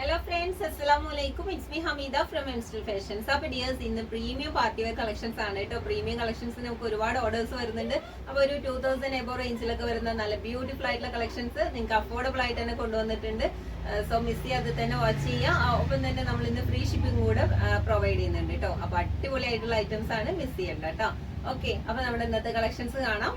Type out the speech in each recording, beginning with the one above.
Hello friends അസ്സലാമു അലൈക്കും it's me Hameeda from എൻസ്റ്റൽ ഫാഷൻസ് അപ്പൊ ഡിയേഴ്സ് ഇന്ന് പ്രീമിയം പാർട്ടി വെയർ കളക്ഷൻസ് ആണ് കേട്ടോ. പ്രീമിയം കളക്ഷൻസ് നമുക്ക് ഒരുപാട് ഓർഡേഴ്സ് വരുന്നുണ്ട്. അപ്പൊ ഒരു ടൂ തൗസൻഡ് എബോ റേഞ്ചിലൊക്കെ വരുന്ന നല്ല ബ്യൂട്ടിഫുൾ ആയിട്ടുള്ള കളക്ഷൻസ് നിങ്ങൾക്ക് അഫോർഡബിൾ ആയിട്ട് തന്നെ കൊണ്ടുവന്നിട്ടുണ്ട്. സോ മിസ് ചെയ്യാതെ തന്നെ വാച്ച് ചെയ്യാം. ആ, ഒപ്പം തന്നെ നമ്മൾ ഇന്ന് ഫ്രീ ഷിപ്പിംഗ് കൂടെ പ്രൊവൈഡ് ചെയ്യുന്നുണ്ട് കേട്ടോ. അപ്പൊ അടിപൊളിയായിട്ടുള്ള ഐറ്റംസ് ആണ് മിസ് ചെയ്യേണ്ട കേട്ടോ. ഓക്കെ അപ്പൊ നമ്മുടെ ഇന്നത്തെ കളക്ഷൻസ് കാണാം.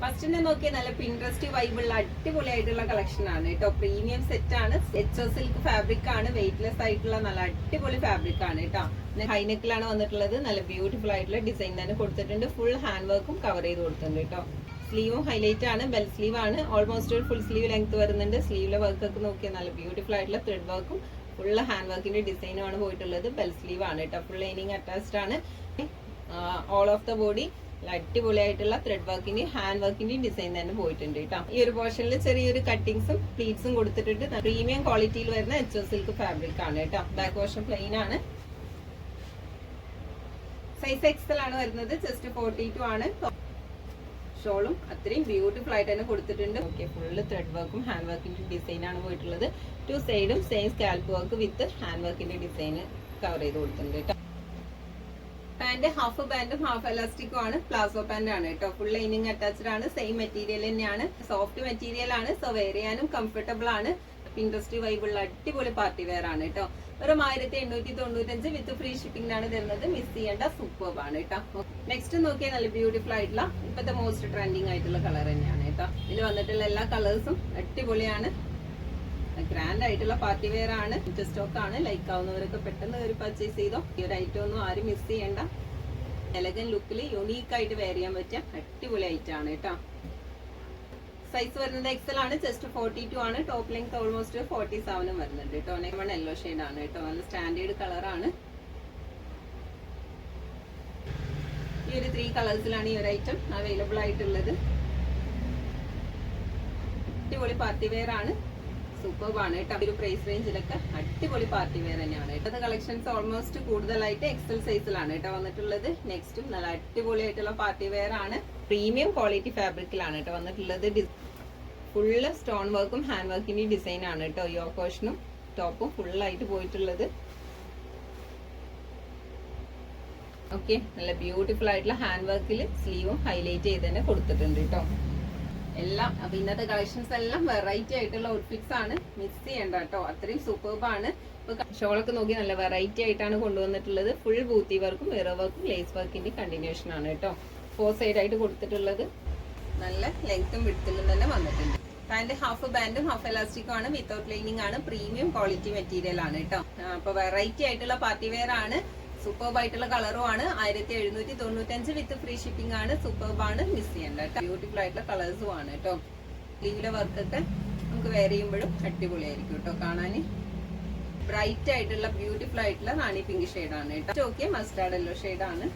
ഫസ്റ്റിനെ നോക്കിയ നല്ല പിൻട്രസ്റ്റ് വൈബുള്ള അടിപൊളിയായിട്ടുള്ള കളക്ഷൻ ആണ് കേട്ടോ. പ്രീമിയം സെറ്റ് ആണ്. എച്ച് ഒ സിൽക്ക് ഫാബ്രിക് ആണ്. വെയിറ്റ്ലെസ് ആയിട്ടുള്ള നല്ല അടിപൊളി ഫാബ്രിക് ആണ് കേട്ടോ. ഹൈനെക്കിലാണ് വന്നിട്ടുള്ളത്. നല്ല ബ്യൂട്ടിഫുൾ ആയിട്ടുള്ള ഡിസൈൻ തന്നെ കൊടുത്തിട്ടുണ്ട്. ഫുൾ ഹാൻഡ് വർക്കും കവർ ചെയ്ത് കൊടുത്തിട്ടുണ്ട് കേട്ടോ. സ്ലീവും ഹൈലൈറ്റ് ആണ്. ബെൽ സ്ലീവ് ആണ്. ഓൾമോസ്റ്റ് ഒരു ഫുൾ സ്ലീവ് ലെങ്ത് വരുന്നുണ്ട്. സ്ലീവിലെ വർക്ക് ഒക്കെ നോക്കിയാൽ നല്ല ബ്യൂട്ടിഫുൾ ആയിട്ടുള്ള ത്രെഡ് വർക്കും ഫുൾ ഹാൻഡ് വർക്കിന്റെ ഡിസൈനും ആണ് പോയിട്ടുള്ളത്. ബെൽ സ്ലീവ് ആണ് കേട്ടോ. ഫുൾ ലൈനിങ് അറ്റാച്ച്ഡ് ആണ്. ഓൾ ഓഫ് ദ ബോഡി അടിപൊളിയായിട്ടുള്ള ത്രെഡ് വർക്കിന്റെയും ഹാൻഡ് വർക്കിന്റെയും ഡിസൈൻ തന്നെ പോയിട്ടുണ്ട് കേട്ടോ ഈ ഒരു പോർഷനിൽ ചെറിയൊരു കട്ടിങ്സും പ്ലീറ്റ്സും കൊടുത്തിട്ടുണ്ട് പ്രീമിയം ക്വാളിറ്റിയിൽ വരുന്ന എച്ച് സിൽക്ക് ഫാബ്രിക് ആണ് കേട്ടോ ബാക്ക് പോർഷൻ പ്ലെയിൻ ആണ്. സൈസ് എക്സൽ ആണ് വരുന്നത് ജസ്റ്റ് ഫോർട്ടി ടു ആണ് ഷോളും അത്രയും ബ്യൂട്ടിഫുൾ ആയിട്ട് തന്നെ കൊടുത്തിട്ടുണ്ട്. ഓക്കെ ഫുള്ള് ത്രെഡ് വർക്കും ഹാൻഡ് വർക്കിന്റെ ഡിസൈൻ ആണ് പോയിട്ടുള്ളത്. ടു സൈഡും same scallop work with hand വർക്കിന്റെ ഡിസൈൻ കവർ ചെയ്ത് കൊടുത്തിട്ടുണ്ട് കേട്ടോ പാന്റ് ഹാഫ് പാന്റും ഹാഫ് എലാസ്റ്റിക്കും ആണ് പ്ലാസോ പാന്റ് ആണ് കേട്ടോ. ഫുൾ ലൈനിങ് അറ്റാച്ച്ഡ് ആണ് സെയിം മെറ്റീരിയൽ തന്നെയാണ്. സോഫ്റ്റ് മെറ്റീരിയൽ ആണ് സോ വെയർ ചെയ്യാനും കംഫർട്ടബിൾ ആണ്. ഇൻഡസ്ട്രി വൈബുള്ള അടിപൊളി പാർട്ടി വെയർ ആണ് കേട്ടോ. വെറും ആയിരത്തി എണ്ണൂറ്റി തൊണ്ണൂറ്റഞ്ച് വിത്ത് ഫ്രീ ഷിപ്പിംഗ് ആണ് തരുന്നത്. മിസ് ചെയ്യേണ്ട സൂപ്പർബ് ആണ് കേട്ടോ. നെക്സ്റ്റ് നോക്കിയാൽ നല്ല ബ്യൂട്ടിഫുൾ ആയിട്ടുള്ള ഇപ്പോഴത്തെ മോസ്റ്റ് ട്രെൻഡിങ് ആയിട്ടുള്ള കളർ തന്നെയാണ് കേട്ടോ. ഇതിൽ വന്നിട്ടുള്ള എല്ലാ കളേഴ്സും അടിപൊളിയാണ്. ഗ്രാൻഡ് ആയിട്ടുള്ള പാർട്ടി വെയർ ആണ്. സ്റ്റോക്ക് ആണ്. ലൈക്ക് ആവുന്നവരൊക്കെ പെട്ടെന്ന് ഒരു പർച്ചേസ് ചെയ്തോ ഈ ഒരു ഐറ്റം ഒന്നും ആരും മിസ് ചെയ്യണ്ട. എലഗൻ ലുക്കിൽ യുണീക്ക് ആയിട്ട് വെയർ ചെയ്യാൻ പറ്റിയ അടിപൊളി ഐറ്റാണ് കേട്ടോ. സൈസ് വരുന്നത് എക്സൽ ആണ് ജസ്റ്റ് ഫോർട്ടി ടു ആണ്. ടോപ്പ് ലെങ്ത് ഓൾമോസ്റ്റ് ഫോർട്ടി സെവനും വരുന്നുണ്ട് കേട്ടോ. നെക്സ്റ്റ് വൺ യെല്ലോ ആണ് കേട്ടോ. നല്ല സ്റ്റാൻഡേർഡ് കളറാണ് ഈ ഒരു ത്രീ കളേഴ്സിലാണ് ഈ ഒരു ഐറ്റം അവൈലബിൾ ആയിട്ടുള്ളത്. അടിപൊളി പാർട്ടി വെയർ ആണ്. സൂപ്പർബ് ആണ്. കേട്ടോ. ഒരു പ്രൈസ് റേഞ്ചിലൊക്കെ അടിപൊളി പാർട്ടി വെയർ തന്നെയാണ്. കേട്ടോ കളക്ഷൻസ് ഓൾമോസ്റ്റ് കൂടുതലായിട്ട് എക്സൽ സൈസിലാണ് കേട്ടോ വന്നിട്ടുള്ളത്. നെക്സ്റ്റും നല്ല അടിപൊളിയായിട്ടുള്ള പാർട്ടി വെയർ ആണ്. പ്രീമിയം ക്വാളിറ്റി ഫാബ്രിക്കിലാണ് കേട്ടോ വന്നിട്ടുള്ളത്. ഫുള്ള് സ്റ്റോൺ വർക്കും ഹാൻഡ് വർക്കിന്റെ ഡിസൈൻ ആണ് കേട്ടോ യോ പോർഷനും ടോപ്പും ഫുള്ളായിട്ട് പോയിട്ടുള്ളത്. ഓക്കെ നല്ല ബ്യൂട്ടിഫുൾ ആയിട്ടുള്ള ഹാൻഡ് വർക്കിൽ സ്ലീവും ഹൈലൈറ്റ് ചെയ്ത് തന്നെ കൊടുത്തിട്ടുണ്ട് കേട്ടോ. എല്ലാം അപ്പൊ ഇന്നത്തെ കളക്ഷൻസ് എല്ലാം വെറൈറ്റി ആയിട്ടുള്ള ഔട്ട്ഫിറ്റ്സ് ആണ് മിസ് ചെയ്യണ്ട കേട്ടോ. അത്രയും സൂപ്പർബ് ആണ്. ഷോളൊക്കെ നോക്കി നല്ല വെറൈറ്റി ആയിട്ടാണ് കൊണ്ടുവന്നിട്ടുള്ളത്. ഫുൾ ബൂത്തി വർക്കും മിറർ വർക്കും ലേസ് വർക്കിന്റെ കണ്ടിന്യൂഷൻ ആണ് കേട്ടോ. ഫോർ സൈഡ് ആയിട്ട് കൊടുത്തിട്ടുള്ളത്. നല്ല ലെങ്ത്തും വിടുത്തിലും തന്നെ വന്നിട്ടുണ്ട്. പാന്റ് ഹാഫ് ബാൻഡും ഹാഫ് എലാസ്റ്റിക്കും ആണ്. വിത്തൗട്ട് ലൈനിങ് ആണ്. പ്രീമിയം ക്വാളിറ്റി മെറ്റീരിയൽ ആണ് കേട്ടോ. അപ്പൊ വെറൈറ്റി ആയിട്ടുള്ള പാർട്ടി വെയർ ആണ്. സൂപ്പർബ് ആയിട്ടുള്ള കളറും ആണ്. ആയിരത്തി എഴുന്നൂറ്റി തൊണ്ണൂറ്റഞ്ച് വിത്ത് ഫ്രീ ഷിപ്പിംഗ് ആണ്. സൂപ്പർബ് ആണ്. മിസ് ചെയ്യേണ്ട ബ്യൂട്ടിഫുൾ ആയിട്ടുള്ള കളേഴ്സും ആണ് കേട്ടോ. ലീവിലെ വർക്കൊക്കെ നമുക്ക് വെയർ ചെയ്യുമ്പോഴും അടിപൊളിയായിരിക്കും കേട്ടോ കാണാൻ ബ്രൈറ്റ് ആയിട്ടുള്ള ബ്യൂട്ടിഫുൾ ആയിട്ടുള്ള റാണി പിങ്ക് ആണ് കേട്ടോ. ഓക്കെ മസ്റ്റാർഡ് യെല്ലോ ആണ്.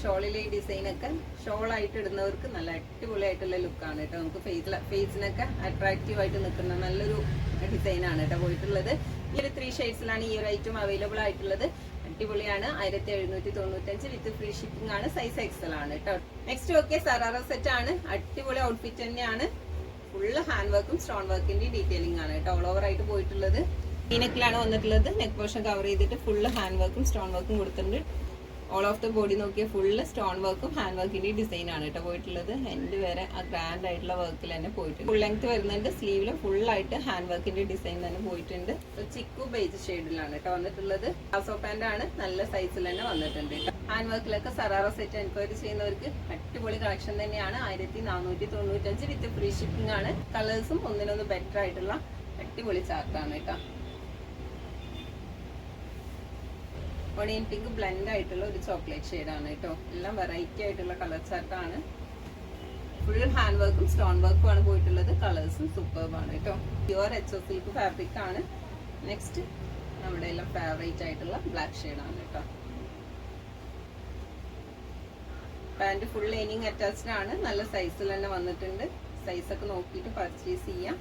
ഷോളിലെ ഈ ഷോൾ ആയിട്ട് ഇടുന്നവർക്ക് നല്ല അടിപൊളിയായിട്ടുള്ള ലുക്കാണ് കേട്ടോ. നമുക്ക് ഫേസിൽ ഫേസിനൊക്കെ അട്രാക്റ്റീവ് ആയിട്ട് നിൽക്കുന്ന നല്ലൊരു ഡിസൈനാണ് കേട്ടോ പോയിട്ടുള്ളത്. ഈ ഒരു ത്രീ ഷെയ്ഡ്സിലാണ് ഈ ഒരു ഐറ്റം അവൈലബിൾ ആയിട്ടുള്ളത്. അടിപൊളിയാണ്. ആയിരത്തി എഴുന്നൂറ്റി തൊണ്ണൂറ്റഞ്ച് വിത്ത് ഫ്രീ ഷിപ്പിംഗ് ആണ് സൈസ് എക്സൽ ആണ് കേട്ടോ. നെക്സ്റ്റ് ഓക്കെ സറാറ സെറ്റ് ആണ്. അടിപൊളി ഔട്ട്ഫിറ്റ് തന്നെയാണ്. ഫുള്ള് ഹാൻഡ് വർക്കും സ്റ്റോൺ വർക്കിന്റെ ഡീറ്റെയിലിംഗ് ആണ് കേട്ടോ. ഓൾ ഓവർ ആയിട്ട് പോയിട്ടുള്ളത്. ഈ നെക്കിലാണ് വന്നിട്ടുള്ളത്. നെക്ക് പോർഷൻ കവർ ചെയ്തിട്ട് ഫുള്ള് ഹാൻഡ് വർക്കും സ്റ്റോൺ വർക്കും കൊടുത്തിട്ടുണ്ട്. ഓൾ ഓഫ് ദ ബോഡി നോക്കിയ ഫുള്ള് സ്റ്റോൺ വർക്കും ഹാൻഡ് വർക്കിന്റെ ഡിസൈൻ ആണ് കേട്ടോ പോയിട്ടുള്ളത്. എന്റെ വരെ ആ ഗ്രാൻഡ് ആയിട്ടുള്ള വർക്കിൽ തന്നെ പോയിട്ടുണ്ട്. ഫുൾ ലെങ്ത് വരുന്നുണ്ട്. സ്ലീവിൽ ഫുൾ ആയിട്ട് ഹാൻഡ് വർക്കിന്റെ ഡിസൈൻ തന്നെ പോയിട്ടുണ്ട്. ചിക്കു ബേജ് ഷെയ്ഡിലാണ് കേട്ടോ വന്നിട്ടുള്ളത്. ഹാസോ പാൻഡ് ആണ്. നല്ല സൈസിൽ തന്നെ വന്നിട്ടുണ്ട് ഹാൻഡ് വർക്കിലൊക്കെ സറാറ സെറ്റ് എൻക്വയറി ചെയ്യുന്നവർക്ക് അടിപൊളി കളക്ഷൻ തന്നെയാണ്. ആയിരത്തി നാനൂറ്റി തൊണ്ണൂറ്റഞ്ച് വിത്ത് ഫ്രീ ഷിപ്പിംഗ് ആണ് കളേഴ്സും ഒന്നിനൊന്ന് ബെറ്റർ ആയിട്ടുള്ള അടിപൊളി ചാർട്ടാണ് കേട്ടോ ഒണിയൻ പിങ്ക് ബ്ലെൻഡ് ആയിട്ടുള്ള ഒരു ചോക്ലേറ്റ് ഷെയ്ഡാണ് കേട്ടോ. എല്ലാം വെറൈറ്റി ആയിട്ടുള്ള കളർ ആണ് ഫുൾ ഹാൻഡ് വർക്കും സ്റ്റോൺ വർക്കും ആണ് പോയിട്ടുള്ളത്. കളേഴ്സും സൂപ്പർബാണ് കേട്ടോ. പ്യുവർ എച്ച് സിൽക്ക് ഫാബ്രിക് ആണ്. നെക്സ്റ്റ് നമ്മുടെ എല്ലാം ഫേവറേറ്റ് ആയിട്ടുള്ള ബ്ലാക്ക് ഷെയ്ഡാണ് കേട്ടോ. പാന്റ് ഫുൾ ലൈനിങ് അറ്റാച്ച്ഡ് ആണ്. നല്ല സൈസിൽ തന്നെ വന്നിട്ടുണ്ട്. സൈസ് ഒക്കെ നോക്കിയിട്ട് പർച്ചേസ് ചെയ്യാം.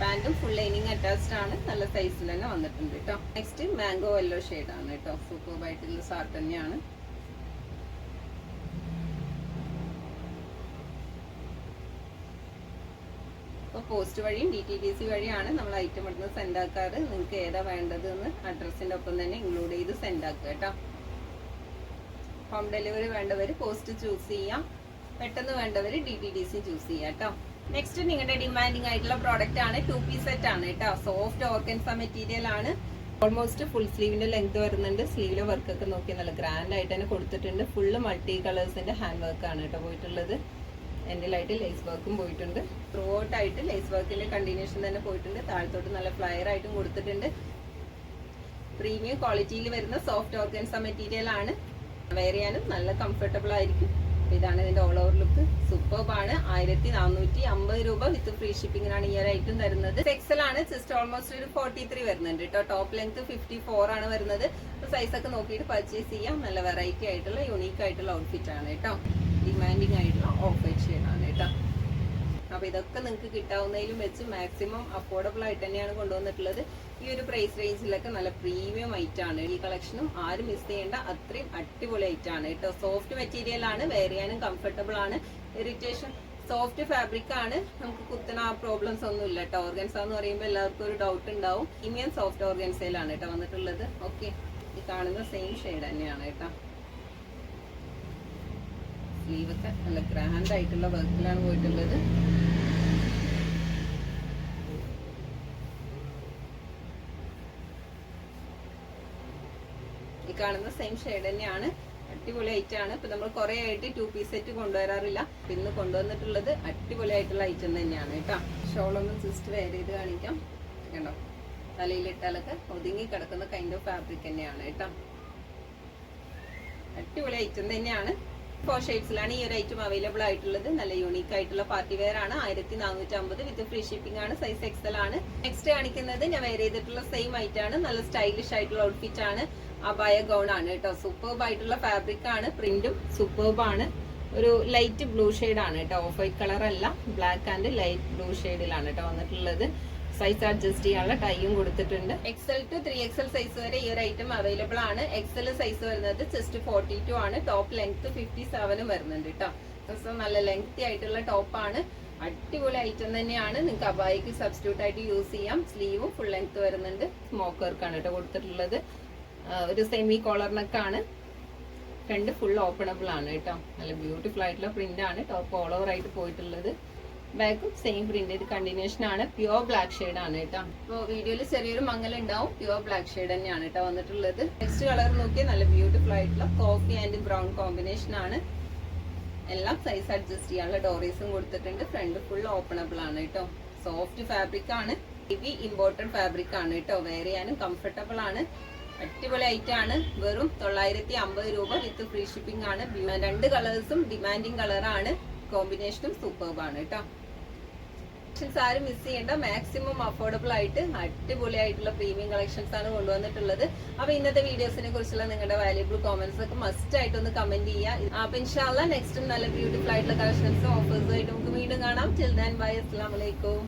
പാന്റും ഫുൾ ലൈനിങ് അറ്റാച്ച്ഡ് ആണ്. നല്ല സൈസിൽ തന്നെ വന്നിട്ടുണ്ട് കേട്ടോ നെക്സ്റ്റ് മാംഗോ യെല്ലോ ആണ് കേട്ടോ സൂപ്പർ സാർ തന്നെയാണ്. അപ്പോൾ പോസ്റ്റ് വഴിയും ഡി ടി ഡി സി വഴിയാണ് നമ്മൾ ഐറ്റം ഇടുന്നത്. സെൻഡ് ആക്കാറ്. നിങ്ങൾക്ക് ഏതാ വേണ്ടത് എന്ന് അഡ്രസ്സിന്റെ ഒപ്പം തന്നെ ഇൻക്ലൂഡ് ചെയ്ത് സെൻഡ് ആക്കുക കേട്ടോ ഹോം ഡെലിവറി വേണ്ടവർ പോസ്റ്റ് ചൂസ് ചെയ്യാം. പെട്ടെന്ന് വേണ്ടവർ D T D C choose ചെയ്യാം കേട്ടോ നെക്സ്റ്റ് നിങ്ങളുടെ ഡിമാൻഡിങ് ആയിട്ടുള്ള പ്രോഡക്റ്റ് ആണ് ടു പീസ് സെറ്റ് ആണ് കേട്ടോ. സോഫ്റ്റ് ഓർഗൻസ മെറ്റീരിയൽ ആണ്. ഓൾമോസ്റ്റ് ഫുൾ സ്ലീവിന്റെ ലെങ്ത് വരുന്നുണ്ട്. സ്ലീവിലെ വർക്ക് ഒക്കെ നോക്കി നല്ല ഗ്രാൻഡ് ആയിട്ട് തന്നെ കൊടുത്തിട്ടുണ്ട്. ഫുള്ള് മൾട്ടി കളേഴ്സിന്റെ ഹാൻഡ് വർക്ക് ആണ് കേട്ടോ പോയിട്ടുള്ളത്. എൻഡിലായിട്ട് ലേസ് വർക്കും പോയിട്ടുണ്ട്. ത്രൂഔട്ട് ആയിട്ട് ലേസ് വർക്കിന്റെ കണ്ടിന്യൂഷൻ തന്നെ പോയിട്ടുണ്ട്. താഴത്തോട്ട് നല്ല ഫ്ലയർ ആയിട്ടും കൊടുത്തിട്ടുണ്ട്. പ്രീമിയം ക്വാളിറ്റിയിൽ വരുന്ന സോഫ്റ്റ് ഓർഗൻസ മെറ്റീരിയൽ ആണ്. വെയർ നല്ല കംഫർട്ടബിൾ ആയിരിക്കും. അപ്പൊ ഇതാണ് ഇതിന്റെ ഓൾ ഓവർ ലുക്ക് സൂപ്പർബ് ആണ്. ആയിരത്തി നാനൂറ്റി അമ്പത് രൂപ വിത്ത് ഫ്രീ ഷിപ്പിംഗിനാണ് ഈ ഒരു ഐറ്റം തരുന്നത്. എക്സൽ ആണ്. ജസ്റ്റ് ഓൾമോസ്റ്റ് ഒരു ഫോർട്ടി ത്രീ വരുന്നുണ്ട് കേട്ടോ ടോപ്പ് ലെങ്ത് ഫിഫ്റ്റി ഫോർ ആണ് വരുന്നത്. സൈസ് ഒക്കെ നോക്കിയിട്ട് പർച്ചേസ് ചെയ്യാം. നല്ല വെറൈറ്റി ആയിട്ടുള്ള യുണീക്ക് ആയിട്ടുള്ള ഔട്ട്ഫിറ്റ് ആണ് കേട്ടോ ഡിമാൻഡിങ് ആയിട്ടുള്ള ഓഫ് ആണ് കേട്ടോ അപ്പൊ ഇതൊക്കെ നിങ്ങൾക്ക് കിട്ടാവുന്നതിലും വെച്ച് മാക്സിമം അഫോർഡബിൾ ആയിട്ട് തന്നെയാണ് കൊണ്ടുവന്നിട്ടുള്ളത്. ഈ ഒരു പ്രൈസ് റേഞ്ചിലൊക്കെ നല്ല പ്രീമിയം ഐറ്റം ആണ്. ഈ കളക്ഷനും ആരും മിസ് ചെയ്യേണ്ട അത്രയും അടിപൊളി ഐറ്റം ആണ് കേട്ടോ. സോഫ്റ്റ് മെറ്റീരിയൽ ആണ് ചെയ്യാനും കംഫർട്ടബിൾ ആണ്. ഇറിറ്റേഷൻ സോഫ്റ്റ് ഫാബ്രിക് ആണ്. നമുക്ക് കുത്തണ പ്രോബ്ലംസ് ഒന്നും ഇല്ല കേട്ടോ. ഓർഗൻസ എന്ന് പറയുമ്പോൾ എല്ലാവർക്കും ഒരു ഡൗട്ട് ഉണ്ടാവും. ഇമിയൻ സോഫ്റ്റ് ഓർഗൻസയിലാണ് കേട്ടോ വന്നിട്ടുള്ളത്. ഓക്കെ ഈ കാണുന്ന സെയിം ഷെയ്ഡ് തന്നെയാണ് കേട്ടോ. സ്ലീവൊക്കെ നല്ല ഗ്രാൻഡ് ആയിട്ടുള്ള വർക്കിലാണ് പോയിട്ടുള്ളത്. ഈ കാണുന്ന സെയിം ഷെയ്ഡ് തന്നെയാണ്. അടിപൊളി ഐറ്റം ആണ്. ഇപ്പൊ നമ്മൾ കുറെ ആയിട്ട് ടു പീസ് സെറ്റ് കൊണ്ടുവരാറില്ല. ഇന്ന് കൊണ്ടുവന്നിട്ടുള്ളത് അടിപൊളി ആയിട്ടുള്ള ഐറ്റം തന്നെയാണ് കേട്ടോ. ഷോളൊന്നും സിസ്റ്റ് വെയർ ചെയ്ത് കാണിക്കാം. കണ്ടോ? തലയിലിട്ടാലൊക്കെ ഒതുങ്ങി കിടക്കുന്ന കൈൻഡ് ഓഫ് ഫാബ്രിക് തന്നെയാണ് കേട്ടോ. അടിപൊളി ഐറ്റം തന്നെയാണ്. ഫോർ ഷെയ്ഡ്സിലാണ് ഈ ഒരു ഐറ്റം അവൈലബിൾ ആയിട്ടുള്ളത്. നല്ല യൂണീക്ക് ആയിട്ടുള്ള പാർട്ടി വെയർ ആണ്. ആയിരത്തി നാനൂറ്റി അമ്പത് വിത്ത് ഫ്രീ ഷിപ്പിംഗ് ആണ് സൈസ് എക്സൽ ആണ്. നെക്സ്റ്റ് കാണിക്കുന്നത് ഞാൻ വെയർ ചെയ്തിട്ടുള്ള സെയിം ആണ്. നല്ല സ്റ്റൈലിഷ് ആയിട്ടുള്ള ഔട്ട്ഫിറ്റ് ആണ്. അബായ ഗൗൺ ആണ് കേട്ടോ. സൂപ്പർബ് ആയിട്ടുള്ള ഫാബ്രിക് ആണ്. പ്രിന്റും സൂപ്പർബ് ആണ്. ഒരു ലൈറ്റ് ബ്ലൂ ഷെയ്ഡ് ആണ് കേട്ടോ. ഓഫ് വൈറ്റ് കളർ അല്ല ബ്ലാക്ക് ആൻഡ് ലൈറ്റ് ബ്ലൂ ഷെയ്ഡിലാണ് കേട്ടോ വന്നിട്ടുള്ളത്. സൈസ് അഡ്ജസ്റ്റ് ചെയ്യാനുള്ള ടൈയും കൊടുത്തിട്ടുണ്ട്. XL to three XL size വരെ ഈ ഒരു ഐറ്റം അവൈലബിൾ ആണ്. എക്സൽ സൈസ് വരുന്നത് ജസ്റ്റ് ഫോർട്ടി ടു ആണ്. ടോപ്പ് ലെങ്ത് ഫിഫ്റ്റി സെവനും വരുന്നുണ്ട് കേട്ടോ സോ നല്ല ലെങ്തി ആയിട്ടുള്ള ടോപ്പാണ് അടിപൊളി ഐറ്റം തന്നെയാണ്. നിങ്ങൾക്ക് അബായിക്ക് സബ്സ്റ്റിറ്റ്യൂട്ട് ആയിട്ട് യൂസ് ചെയ്യാം. സ്ലീവും ഫുൾ ലെങ്ത് വരുന്നുണ്ട്. സ്മോക്ക് വർക്കാണ് കേട്ടോ കൊടുത്തിട്ടുള്ളത്. ഒരു സെമി കോളറിനൊക്കെയാണ് ഫ്രണ്ട് ഫുൾ ഓപ്പണബിൾ ആണ് കേട്ടോ നല്ല ബ്യൂട്ടിഫുൾ ആയിട്ടുള്ള പ്രിന്റ് ആണ്. ടോപ്പ് ഓൾ ഓവർ ആയിട്ട് പോയിട്ടുള്ളത്. ബാക്കും സെയിം പ്രിന്റ് ഇത് കണ്ടിന്യൂഷൻ ആണ്. പ്യുവർ ബ്ലാക്ക് ഷെയ്ഡ് ആണ് കേട്ടോ. അപ്പോൾ വീഡിയോയിൽ ചെറിയൊരു മങ്ങൽ ഉണ്ടാവും പ്യുവർ ബ്ലാക്ക് ഷെയ്ഡ് തന്നെയാണ് കേട്ടോ വന്നിട്ടുള്ളത്. നെക്സ്റ്റ് കളർ നോക്കിയാൽ നല്ല ബ്യൂട്ടിഫുൾ ആയിട്ടുള്ള കോഫി ആൻഡ് ബ്രൗൺ കോമ്പിനേഷൻ ആണ്. എല്ലാം സൈസ് അഡ്ജസ്റ്റ് ചെയ്യാനുള്ള ഡോറീസും കൊടുത്തിട്ടുണ്ട്. ഫ്രണ്ട് ഫുൾ ഓപ്പണബിൾ ആണ് കേട്ടോ. സോഫ്റ്റ് ഫാബ്രിക് ആണ്. ഹെവി ഇമ്പോർട്ടഡ് ഫാബ്രിക് ആണ് കേട്ടോ. വെയർ ചെയ്യാനും കംഫർട്ടബിൾ ആണ്. അടിപൊളി ഐറ്റം ആണ്. വെറും തൊള്ളായിരത്തി അമ്പത് രൂപ വിത്ത് ഫ്രീ ഷിപ്പിംഗ് ആണ്. രണ്ട് കളേഴ്സും ഡിമാൻഡിങ് കളറാണ് കോമ്പിനേഷനും സൂപ്പർബാണ് കേട്ടോ. കളക്ഷൻസ് ആരും മിസ് ചെയ്യേണ്ട. മാക്സിമം അഫോർഡബിൾ ആയിട്ട് അടിപൊളിയായിട്ടുള്ള പ്രീമിയം കളക്ഷൻസ് ആണ് കൊണ്ടുവന്നിട്ടുള്ളത്. അപ്പൊ ഇന്നത്തെ വീഡിയോസിനെ കുറിച്ചുള്ള നിങ്ങളുടെ വാല്യൂബിൾ കോമെന്റ്സ് ഒക്കെ മസ്റ്റ് ആയിട്ട് ഒന്ന് കമന്റ് ചെയ്യുക അപ്പൊ ഇൻഷാല്ല നെക്സ്റ്റും നല്ല ബ്യൂട്ടിഫുൾ ആയിട്ടുള്ള കളക്ഷൻസും ഓഫേഴ്സും ആയിട്ട് നമുക്ക് വീണ്ടും കാണാം. ചിൽ ബൈ അസ്സാം വലൈക്കും